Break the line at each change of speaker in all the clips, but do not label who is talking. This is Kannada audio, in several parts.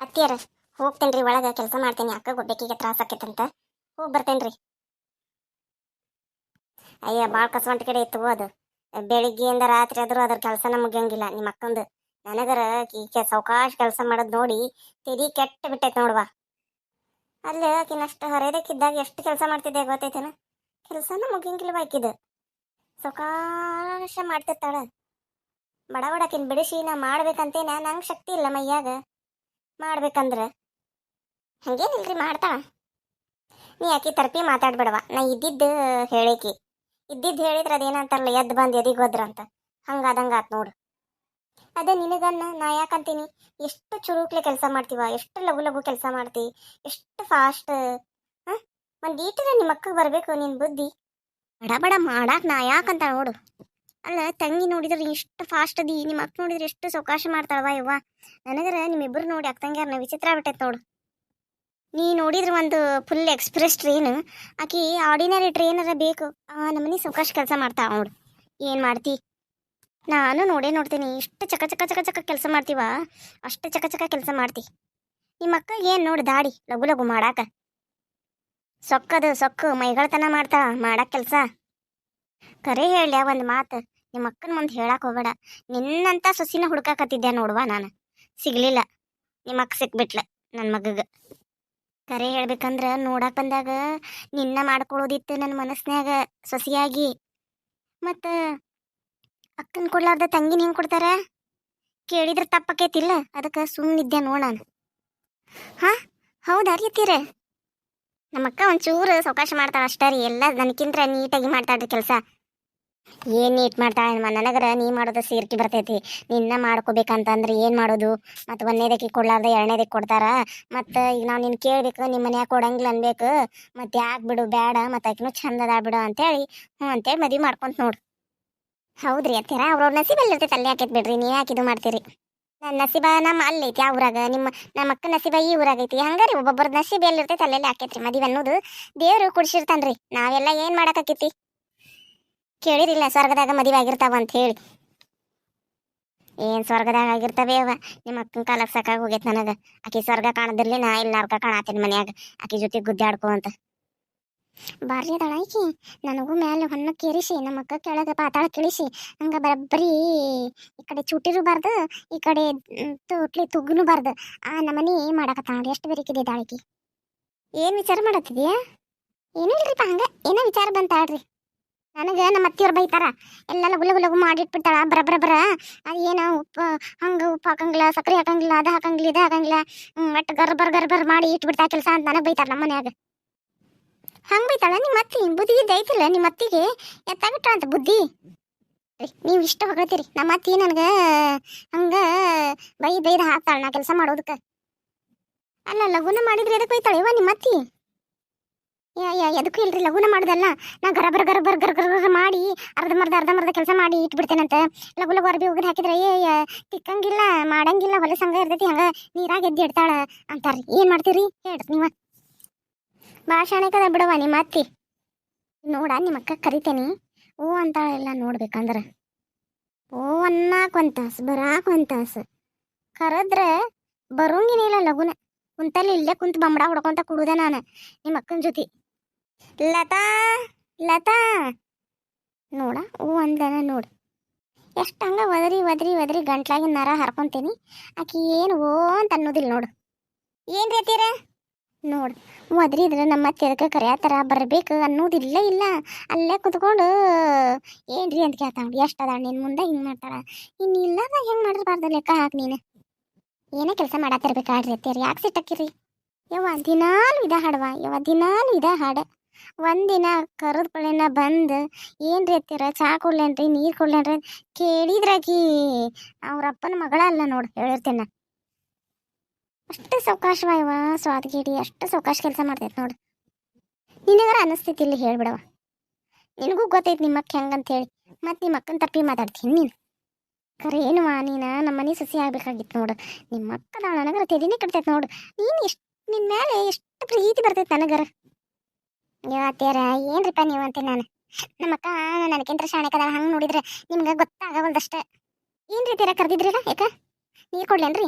ಅತ್ತಿಯರ, ಹೋಗ್ತೇನ್ರಿ, ಒಳಗ ಕೆಲಸ ಮಾಡ್ತೇನೆ, ಅಕ್ಕ ಗೊಬ್ಬೆಕಿಗೆ ತ್ರಾಸ ಆಕೈತಂತ. ಹೋಗಿ ಬರ್ತೇನ್ರಿ. ಅಯ್ಯ ಭಾಳ ಕಸವಂಟ ಕಡೆ ಇತ್ತು ಅದು. ಬೆಳಿಗ್ಗೆಯಿಂದ ರಾತ್ರಿ ಆದ್ರೂ ಅದ್ರ ಕೆಲಸನ ಮುಗಿಯಂಗಿಲ್ಲ ನಿಮ್ಮ ಅಕ್ಕಂದು. ನನಗರ ಈಕೆ ಸಾವಕಾಶ ಕೆಲಸ ಮಾಡೋದು ನೋಡಿ ತೆರಿ ಕೆಟ್ಟ ಬಿಟ್ಟೈತೆ ನೋಡ್ವಾ. ಅಲ್ಲಿ ಆಕಿನಷ್ಟು ಹರಿಯದಕ್ಕಿದ್ದಾಗ ಎಷ್ಟು ಕೆಲಸ ಮಾಡ್ತಿದ್ದೆ ಗೊತ್ತೈತೇನ? ಕೆಲಸನ ಮುಗಿಯಂಗಿಲ್ವ ಆಕಿದು. ಸಾವಕಾಶ ಮಾಡ್ತಿರ್ತಾಳ. ಬಡ ಬಡಕಿನ ಬಿಡಿಸಿ ನಾ ಮಾಡ್ಬೇಕಂತೇನ ನಂಗೆ ಶಕ್ತಿ ಇಲ್ಲ ಮೈಯಾಗ. ಮಾಡ್ಬೇಕಂದ್ರ? ಹಂಗೇನಿಲ್ರಿ, ಮಾಡ್ತಾಳ. ನೀ ಆಕಿ ತರ್ಪಿ ಮಾತಾಡ್ಬೇಡವ ನಾ ಇದ್ದಿದ್ದು ಹೇಳಿಕಿ. ಇದ್ದಿದ್ದು ಹೇಳಿದ್ರೆ ಅದೇನಂತಾರಲ್ಲ, ಎದ್ದು ಬಂದು ಎದಿಗೆ ಹೋದ್ರ ಅಂತ. ಹಂಗಾದಂಗ ಆತ್ ನೋಡು. ಅದೇ ನಿನಗನ್ನ, ನಾ ಯಾಕಂತೀನಿ? ಎಷ್ಟು ಚುರುಕ್ಲೆ ಕೆಲಸ ಮಾಡ್ತೀವ? ಎಷ್ಟು ಲಘು ಲಘು ಕೆಲಸ ಮಾಡ್ತಿ? ಎಷ್ಟು ಫಾಸ್ಟ್ ಹಾಂ? ಒಂದು ಈಟಿನ ನಿಮ್ಮ ಮಕ್ಕಗೆ ಬರಬೇಕು ನಿನ್ನ ಬುದ್ಧಿ? ಬಡ ಬಡ ಮಾಡಾಕ ನಾ ಯಾಕಂತ ನೋಡು. ಅಲ್ಲ, ತಂಗಿ ನೋಡಿದ್ರೆ ಎಷ್ಟು ಫಾಸ್ಟ್ ಅದಿ ನಿಮ್ಮ ಅಕ್ಕ ನೋಡಿದ್ರೆ ಎಷ್ಟು ಸಾವಕಾಶ ಮಾಡ್ತಾಳವ ಯವ್ವ. ನನಗರ ನಿಮ್ಮಿಬ್ಬರು ನೋಡಿ ಅಕ್ಕಂಗ್ಯಾರನ ವಿಚಿತ್ರ ಆಗ್ಬಿಟ್ಟೈತೆ ನೋಡು. ನೀ ನೋಡಿದ್ರೆ ಒಂದು ಫುಲ್ ಎಕ್ಸ್ಪ್ರೆಸ್ ಟ್ರೈನ್ ಆಕಿ ಆರ್ಡಿನರಿ ಟ್ರೈನರ ಬೇಕು. ಆ, ನಮ್ಮನೆ ಸಾವಕಾಶ ಕೆಲಸ ಮಾಡ್ತಾಳ ನೋಡು. ಏನು ಮಾಡ್ತಿ? ನಾನು ನೋಡೇ ನೋಡ್ತೀನಿ, ಇಷ್ಟು ಚಕ ಚಕ ಚಕ ಚಕ ಕೆಲಸ ಮಾಡ್ತೀವ? ಅಷ್ಟು ಚಕ ಚಕ ಕೆಲಸ ಮಾಡ್ತಿ. ನಿಮ್ಮ ಅಕ್ಕ ಏನು ನೋಡು ದಾಡಿ, ಲಘು ಲಘು ಮಾಡಾಕ? ಸೊಕ್ಕದು ಸೊಕ್ಕು, ಮೈಗಳತನ ಮಾಡ್ತಾ ಮಾಡಕ್ಕೆ ಕೆಲಸ? ಕರೆ ಹೇಳ್ಯಾ ಒಂದು ಮಾತು. ನಿಮ್ಮ ಅಕ್ಕನ ಮುಂದೆ ಹೇಳಕ್ಕೆ ಹೋಗಬೇಡ. ನಿನ್ನಂತ ಸೊಸಿನ ಹುಡ್ಕಾಕತ್ತಿದ್ದೆ ನೋಡುವ ನಾನು. ಸಿಗ್ಲಿಲ್ಲ. ನಿಮ್ಮ ಅಕ್ಕ ಸಿಕ್ಬಿಟ್ಲ ನನ್ನ ಮಗಗೆ. ಕರೆ ಹೇಳ್ಬೇಕಂದ್ರೆ ನೋಡಕ್ ಬಂದಾಗ ನಿನ್ನ ಮಾಡ್ಕೊಳ್ಳೋದಿತ್ತು ನನ್ನ ಮನಸ್ಸಿನಾಗ ಸೊಸಿಯಾಗಿ. ಮತ್ತು ಅಕ್ಕನ ಕೊಡ್ಲಾರ್ದ ತಂಗಿನ ಹೆಂಗ್ ಕೊಡ್ತಾರ? ಕೇಳಿದ್ರೆ ತಪ್ಪಕೈತಿಲ್ಲ. ಅದಕ್ಕೆ ಸುಮ್ಮನಿದ್ದೆ ನೋಡಾನ ಹಾ? ಹೌದಾ ರೀತೀರ? ನಮ್ಮ ಅಕ್ಕ ಒಂಚೂರು ಸಾವಕಾಶ ಮಾಡ್ತಾಳೆ ಅಷ್ಟೇ ರೀ. ಎಲ್ಲ ನನಗಿಂತ ನೀಟಾಗಿ ಮಾಡ್ತಾಳ್ರಿ ಕೆಲಸ. ಏನ್ ನೀಟ್ ಮಾಡ್ತಾಳ ನನಗರ ನೀ ಮಾಡೋದು ಸೀರ್ಕಿ ಬರ್ತೈತಿ. ನಿನ್ನ ಮಾಡ್ಕೋಬೇಕಂತಂದ್ರೆ ಏನ್ ಮಾಡೋದು? ಮತ್ತು ಒಂದನೇದಕ್ಕೆ ಕೊಡ್ಲಾರ್ದ ಎರಡನೇದಕ್ಕೆ ಕೊಡ್ತಾರ? ಮತ್ತು ಈಗ ನಾವ್ ನಿನ್ ಕೇಳ್ಬೇಕು ನಿಮ್ಮ ಮನ್ಯಾಗ ಕೊಡಂಗಿಲ್ಲ ಅನ್ಬೇಕು. ಮತ್ತೆ ಯಾಕೆ ಬಿಡು ಬೇಡ ಮತ್ತು ಆಕಿನೂ ಚಂದ ಅದ ಬಿಡು ಅಂತೇಳಿ ಹ್ಞೂ ಅಂತೇಳಿ ಮದ್ವೆ ಮಾಡ್ಕೊಂತ ನೋಡು. ಹೌದ್ರಿ ಅತ್ತೀರ, ಅವ್ರವ್ರ ನಸೀಬಲ್ಲಿ ಇರ್ತೈತೆ ಅಲ್ಲಿ ಹಾಕಿದ್ ಬಿಡ್ರಿ ನೀ ಯಾಕೆ ಇದು ಮಾಡ್ತೀರಿ. ನನ್ನ ನಸೀಬ ನಮ್ಮ ಅಲ್ಲೈತಿ ಆ ಊರಾಗ. ನಿಮ್ಮ ನಮ್ಮ ಅಕ್ಕ ನಸೀಬ ಈ ಊರಾಗೈತಿ ಹಂಗಾರಿ ಒಬ್ಬೊಬ್ಬರ ನಸೀಬ ಎಲ್ಲಿರ್ತೈತಿ? ಅಲ್ಲೆಲ್ಲಿ ಹಾಕೈತ್ರಿ ಮದುವೆ ಅನ್ನೋದು. ದೇವರು ಕುಡ್ಸಿರ್ತಾನ್ರಿ. ನಾವೆಲ್ಲ ಏನು ಮಾಡಕ್ಕಾಕೈತಿ ಕೇಳಿರಿಲ್ಲ ಸ್ವರ್ಗದಾಗ ಮದುವೆ ಆಗಿರ್ತಾವ ಅಂತ ಹೇಳಿ. ಏನ್ ಸ್ವರ್ಗದಾಗ ಆಗಿರ್ತಾವೆ ಅವ? ನಿಮ್ಮ ಅಕ್ಕನ ಕಾಲಕ್ಕೆ ಸಾಕಾಗ ಹೋಗೈತೆ ನನಗ. ಆಕಿ ಸ್ವರ್ಗ ಕಾಣದಿರ್ಲಿ, ನಾ ಇಲ್ಲಿ ನರ್ಕ ಕಾಣತೀನಿ ಮನ್ಯಾಗ. ಆಕಿ ಜೊತೆ ಗುದ್ದಾಡ್ಕೋ ಅಂತ. ಬಾರ್ಲಿ ಆಕಿ. ನನಗೂ ಮ್ಯಾಲೆ ಹೊನ್ನ ಕೇರಿಸಿ, ನಮ್ಮ ಅಕ್ಕ ಕೆಳಗೆ ಪಾತಾಳ ಕೇಳಿಸಿ. ಹಂಗ ಬರಬ್ಬರಿ ಈ ಕಡೆ ಚೂಟಿರಬಾರ್ದು ಈ ಕಡೆ ತೋಟ್ಲಿ ತುಗ್ನು ಬಾರ್ದು. ಆ ನಮನಿ ಮಾಡಕತ್ತಾಳ, ಎಷ್ಟು ಬೆರಿಕಿದೆ ದಾಳಿಕಿ ಏನ್ ವಿಚಾರ ಮಾಡತ್ತಿದ್ಯಾ? ಏನಿಲ್ರಿಪ್ಪ ಹಂಗ. ಏನೋ ವಿಚಾರ ಬಂತಾಳ್ರಿ ನನಗೆ ನಮ್ಮ ಅತ್ತಿಯವ್ರು ಬೈತಾರ. ಎಲ್ಲ ಲಗು ಲಗು ಲಗು ಮಾಡಿಟ್ಬಿಡ್ತಾಳ. ಬರ ಬರ ಬರ. ಏನೋ ಉಪ್ಪು, ಹಂಗೆ ಉಪ್ಪು ಹಾಕಂಗಿಲ್ಲ ಸಕ್ಕರೆ ಹಾಕಂಗಿಲ್ಲ, ಅದು ಹಾಕಂಗಿಲ್ಲ, ಇದು ಹಾಕಂಗಿಲ್ಲ. ಒಟ್ಟು ಗರ್ ಬರ್ ಗರ್ಬರ್ ಗರ್ಬರ್ ಮಾಡಿ ಇಟ್ಬಿಡ್ತಾ ಕೆಲಸ ಅಂತ ನನಗೆ ಬೈತಾರ ನಮ್ಮ ಮನ್ಯಾಗ. ಹಂಗೆ ಬೈತಾಳ ನಿಮ್ಮ ಅತ್ತಿ? ಬುದ್ಧಿ ಐತಿಲ್ಲ ನಿಮ್ಮ ಅತ್ತಿಗೆ? ಎತ್ತಾಗಿಟ್ಟ ಅಂತ ಬುದ್ಧಿ? ನೀವು ಇಷ್ಟ ಹೊಗಳ್ತೀರಿ. ನಮ್ಮ ಅತ್ತಿ ನನಗೆ ಹಂಗೆ ಬೈ ಬೈದ ಹಾಕ್ತಾಳ ನಾ ಕೆಲಸ ಮಾಡೋದಕ್ಕೆ. ಅಲ್ಲ ಲಗುನ ಮಾಡಿದ್ರೆ ಎದಕ್ಕೆ ಬೈತಾಳೆ? ಇವ ನಿಮ್ಮ ಅತ್ತಿ? ಎದಕ್ಕೂ ಇಲ್ರಿ ಲಗುನ ಮಾಡ್ದಲ್ಲ. ನಾ ಗರಬರ್ ಗರಬರ ಗರ ಗರ ಗರ ಮಾಡಿ ಅರ್ಧಮರ್ಧ ಅರ್ಧಮರ್ಧ ಕೆಲಸ ಮಾಡಿ ಇಟ್ಬಿಡ್ತೇನಂತ. ಲಘು ಲಘು ಅರ್ಬಿ ಒಗದು ಹಾಕಿದ್ರೆ, ಏ ತಿಕ್ಕಂಗಿಲ್ಲ, ಮಾಡಂಗಿಲ್ಲ, ಹೊಲಸ ಹಂಗ ಇರ್ತೈತಿ, ಹಂಗ ನೀರಾಗ ಎದ್ದು ಇಡ್ತಾಳ ಅಂತಾರ್ರಿ. ಏನು ಮಾಡ್ತೀರಿ? ಹೇಳ್ರಿ ನೀವ. ಭಾಷಣಕದ ಬಿಡವ ನಿಮ್ಮ ಅತ್ತಿ. ನೋಡ, ನಿಮ್ಮ ಅಕ್ಕ ಕರಿತೇನಿ. ಓ ಅಂತಾಳೆಲ್ಲ ನೋಡ್ಬೇಕಂದ್ರ. ಓ ಅನ್ನಾಕ್ ಒಂದ್ ತಾಸು ಬರಾಕ್ ಒಂದ್ ತಾಸು ಕರದ್ರೆ ಬರೋಂಗಿನಿಲ್ಲ ಲಗುನ ಕುಂತಲ್ಲಿ ಇಲ್ಲೇ ಕುಂತ ಬಂಬಡ ಹೊಡ್ಕೊಂತ ಕುಡುದ ನಾನು, ನಿಮ್ಮ ಅಕ್ಕನ ಜೊತೆ. ಲತಾ ಲತಾ. ನೋಡ ಓ ಅಂದನ ನೋಡು. ಎಷ್ಟು ಹಂಗ ಒದರಿ ಒದರಿ ಒದರಿ ಗಂಟ್ಲಾಗಿ ನರ ಹರ್ಕೊಂತೀನಿ. ಆಕಿ ಏನು ಓ ಅಂತ ಅನ್ನೋದಿಲ್ಲ ನೋಡು. ಏನು ರೀತಿರ ನೋಡು ಒದರಿದ್ರೆ ನಮ್ಮ ಅತ್ತೆ ಕರೆಯತ್ತಾರ ಬರಬೇಕು ಅನ್ನೋದಿಲ್ಲ ಇಲ್ಲ. ಅಲ್ಲೇ ಕುತ್ಕೊಂಡು ಏನ್ರಿ ಅಂತ ಕೇಳ್ತಾಳ ಎಷ್ಟು ಅದಾಳ ನಿನ್ನ ಮುಂದೆ, ಹಿಂಗೆ ಮಾಡ್ತಾಳ. ಇನ್ನು ಇಲ್ಲದ ಹೆಂಗೆ ಮಾಡಿರ್ಬಾರ್ದು ಲೆಕ್ಕ ಹಾಕಿ ನೀನು? ಏನೇ ಕೆಲಸ ಮಾಡತ್ತಿರ್ಬೇಕಾಡ್ರಿ ಅತ್ತೀರಿ. ಯಾಕೆ ಸಿಟ್ಟಕ್ಕಿರಿ? ಯವ್ವ, ದಿನಾಲು ಇದ ಹಾಡವ? ಯವ್ವ, ದಿನಾಲು ಇದ ಹಾಡ. ಒಂದಿನ ಕರದ ಪಳೆನ ಬಂದು, ಏನ್ರಿ ಎತ್ತೀರ ಚಾ ಕೊಡ್ಲೇನ್ರಿ, ನೀರು ಕೊಡ್ಲೇನ್ರಿ ಕೇಳಿದ್ರಾಕಿ ಅವ್ರ ಅಪ್ಪನ ಮಗಳ ಅಲ್ಲ ನೋಡಿ ಹೇಳಿರ್ತೇನೆ. ಅಷ್ಟು ಸಾವಕಾಶವ ಇವ ಸ್ವಾದಗೇಡಿ ಅಷ್ಟು ಸಾವಕಾಶ ಕೆಲಸ ಮಾಡ್ತೈತೆ ನೋಡು. ನಿನಗರ ಅನಿಸ್ತೈತಿ ಇಲ್ಲಿ ಹೇಳ್ಬಿಡವ ನಿನಗೂ ಗೊತ್ತೈತಿ ನಿಮ್ಮ ಅಕ್ಕ ಹೆಂಗಂತ ಹೇಳಿ ಮತ್ತೆ ನಿಮ್ಮ ಅಕ್ಕನ ತಪ್ಪಿ ಮಾತಾಡ್ತೀನಿ ನೀನು. ಕರೇನು ಏನುವ ನೀನು ನಮ್ಮ ಮನೆ ಸಸಿ ಆಗ್ಬೇಕಾಗಿತ್ತು ನೋಡು. ನಿಮ್ಮ ಅಕ್ಕದ ನನಗರ ತೆದಿನೇ ಕಟ್ತೈತೆ ನೋಡು. ನೀನು ಎಷ್ಟು ನಿನ್ನ ಮೇಲೆ ಎಷ್ಟು ಪ್ರೀತಿ ಬರ್ತೈತೆ ನನಗರ. ಇವತ್ತೇರ ಏನ್ರಿಪ್ಪ ನೀವು ಅಂತೀನಿ ನಾನು? ನಮ್ಮ ಅಕ್ಕ ನನಗಿಂತ ಶಾಣೆಕದ ಹಂಗೆ ನೋಡಿದ್ರೆ ನಿಮ್ಗೆ ಗೊತ್ತಾಗವಲ್ದಷ್ಟೇ. ಏನು ರೀತಿಯಾರ ಕರೆದಿದ್ರಿಲ್ಲ ಯಾಕ? ನೀರು ಕೊಡ್ಲೇನ್ರಿ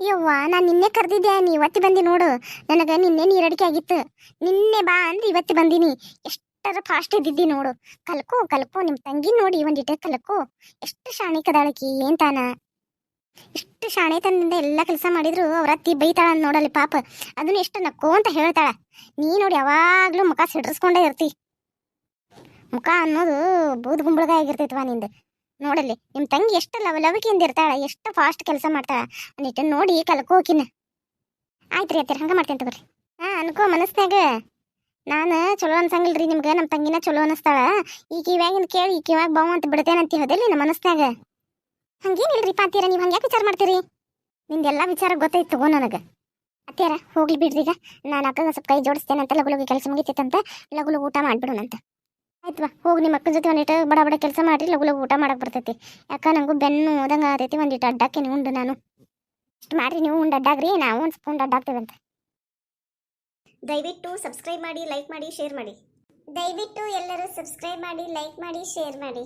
ಯವ್ವ, ನಾನು ನಿನ್ನೆ ಕರೆದಿದ್ದೆ ನೀ ಇವತ್ತಿ ಬಂದಿ ನೋಡು. ನನಗೆ ನಿನ್ನೆ ನೀರಡಿಕೆ ಆಗಿತ್ತು. ನಿನ್ನೆ ಬಾ ಅಂದ್ರೆ ಇವತ್ತಿ ಬಂದೀನಿ. ಎಷ್ಟರ ಫಾಸ್ಟ್ ಇದ್ದಿದ್ದಿ ನೋಡು. ಕಲ್ಕೋ ಕಲ್ಕೋ ನಿಮ್ಮ ತಂಗಿ ನೋಡಿ ಒಂದಿಟ ಕಲ್ಕೋ. ಎಷ್ಟು ಶಾಣೆ ಕದಾಳಕಿ ಏನ್ ತಾನ? ಎಷ್ಟು ಶಾಣೆತನದಿಂದ ಎಲ್ಲ ಕೆಲಸ ಮಾಡಿದ್ರು ಅವ್ರ ಅತ್ತಿ ಬೈತಾಳ ನೋಡಲಿ ಪಾಪ. ಅದನ್ನ ಎಷ್ಟು ನಕ್ಕೋ ಅಂತ ಹೇಳ್ತಾಳ. ನೀ ನೋಡಿ ಯಾವಾಗಲೂ ಮುಖ ಸಿಡ್ರಿಸ್ಕೊಂಡೇ ಇರ್ತಿ. ಮುಖ ಅನ್ನೋದು ಬೂದ್ ಗುಂಬಳಗ ಆಗಿರ್ತೈತವ ನಿಂದು. ನೋಡಲಿ ನಿಮ್ಮ ತಂಗಿ ಎಷ್ಟು ಲವ ಲವಿಕೆಯಿಂದ ಇರ್ತಾಳ, ಎಷ್ಟು ಫಾಸ್ಟ್ ಕೆಲಸ ಮಾಡ್ತಾಳ. ಒಂದಿಟ್ಟು ನೋಡಿ ಕಲ್ಕೋಕಿನ ಆಯ್ತು ರೀ ಅತ್ತಿರ ಹಂಗೆ ಮಾಡ್ತೇನೆ ತಗೋರಿ. ಹಾಂ, ಅನ್ಕೋ ಮನಸ್ನಾಗ ನಾನು ಚಲೋ ಅನ್ಸಂಗಿಲ್ರಿ ನಿಮ್ಗೆ ನಮ್ಮ ತಂಗಿನ ಚಲೋ ಅನಿಸ್ತಾಳ. ಈ ಕಿವ್ಯಾಗಿಂದ ಕೇಳಿ, ಈ ಕಿವ್ಯಾಗ ಬಾವು ಅಂತ ಬಿಡ್ತೇನಂತ ಹೋದಲ್ಲಿ ನಮ್ಮ ಮನಸ್ನ್ಯಾಗ ರೀ ಪಾತೀರ ನೀವು ಹಂಗ್ಯಾಕೆ ವಿಚಾರ ಮಾಡ್ತೀರಿ? ನಿಂದೆಲ್ಲ ವಿಚಾರ ಗೊತ್ತೈತೆ ತಗೋ ನನಗೆ. ಅತ್ಯಾರ ಹೋಗ್ಲಿ ಈಗ. ನಾನು ಅಕ್ಕಗ ಸ್ವಲ್ಪ ಕೈ ಜೋಡಿಸ್ತೇನಂತ ಲಗು ಲಗು ಕೆಲಸ ಮುಗಿತೈತಂತ ಲಗು ಲಗು ಊಟ ಆಯ್ತು ಬಾ ಹೋಗಿ ನಿಮ್ಮ ಅಕ್ಕನ ಜೊತೆ ಒಂದಿಟ್ಟು ಬಡ ಬಡ ಕೆಲಸ ಮಾಡ್ರಿ, ಲಗು ಲಗು ಊಟ ಮಾಡಕ್ಕೆ ಬರ್ತೈತಿ. ಯಾಕ ನಂಗೂ ಬೆನ್ನು ಓದಂಗ ಆತೈತಿ ಒಂದಿಟ್ಟು ಅಡ್ಡಾಕೇನಿ ಉಂಡು ನಾನು. ಇಷ್ಟು ಮಾಡ್ರಿ ನೀವು, ಉಂಡು ಅಡ್ಡಾಗ್ರಿ, ನಾವು ಒಂದು ಸ್ಪೂನ್ ಅಡ್ಡಾಗ್ತೇವಂತ ದಯವಿಟ್ಟು ಸಬ್ಸ್ಕ್ರೈಬ್ ಮಾಡಿ, ಲೈಕ್ ಮಾಡಿ, ಶೇರ್ ಮಾಡಿ. ದಯವಿಟ್ಟು ಎಲ್ಲರೂ ಸಬ್ಸ್ಕ್ರೈಬ್ ಮಾಡಿ, ಲೈಕ್ ಮಾಡಿ, ಶೇರ್ ಮಾಡಿ.